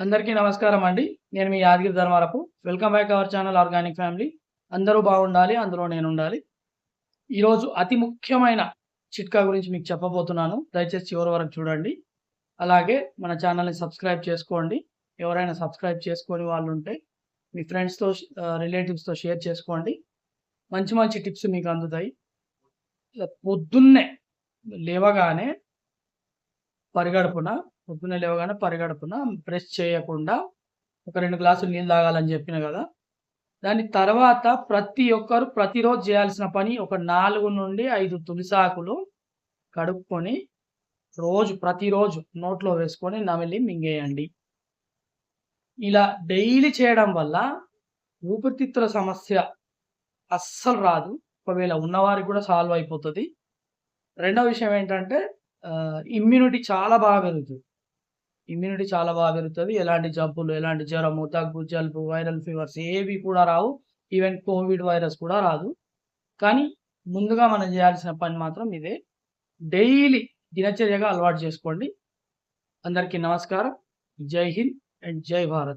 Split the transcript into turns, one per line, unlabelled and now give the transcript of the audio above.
అందరికీ నమస్కారం అండి. నేను మీ Yadagiri Dharmarapu. Welcome back our channel organic family. అందరూ బాగుండాలి. అందులో నేను ఉండాలి ఈరోజు అతి ముఖ్యమైన చిట్కా గురించి మీకు చెప్పబోతున్నాను. దయచేసి చివరి వరకు చూడండి. అలాగే మన ఛానల్‌ని సబ్స్క్రైబ్ చేసుకోండి. ఎవరైనా సబ్స్క్రైబ్ చేసుకొని వాళ్ళు ఉంటే మీ ఫ్రెండ్స్‌తో రిలేటివ్స్‌తో షేర్ చేసుకోండి. మంచి మంచి టిప్స్ మీకు అందుతాయి. పొద్దున్నే లేవగానే పరిగడుపున పొద్దున్నే లేవగానే పరిగడుపున బ్రష్ చేయకుండా ఒక రెండు గ్లాసులు నీళ్ళు తాగాలని చెప్పిన కదా దాని తర్వాత ప్రతి ఒక్కరు ప్రతిరోజు చేయాల్సిన పని ఒక 4-5 తులసాకులు కడుక్కొని రోజు ప్రతిరోజు నోట్లో వేసుకొని నమిలి మింగేయండి. ఇలా డైలీ చేయడం వల్ల ఊపిరితిత్తుల సమస్య అస్సలు రాదు. ఒకవేళ ఉన్నవారికి కూడా సాల్వ్ అయిపోతుంది రెండవ విషయం ఏంటంటే ఇమ్యూనిటీ చాలా బాగా పెరుగుతుంది ఇమ్యూనిటీ చాలా బాగా పెరుగుతుంది ఎలాంటి జబ్బులు, ఎలాంటి జ్వరము, దగ్గు, జలుబు, వైరల్ ఫీవర్స్ ఏవి కూడా రావు. ఈవెన్ కోవిడ్ వైరస్ కూడా రాదు. కానీ ముందుగా మనం చేయాల్సిన పని మాత్రం ఇదే. డైలీ దినచర్యగా అలవాటు చేసుకోండి. అందరికీ నమస్కారం. జై హింద్ అండ్ జై భారత్.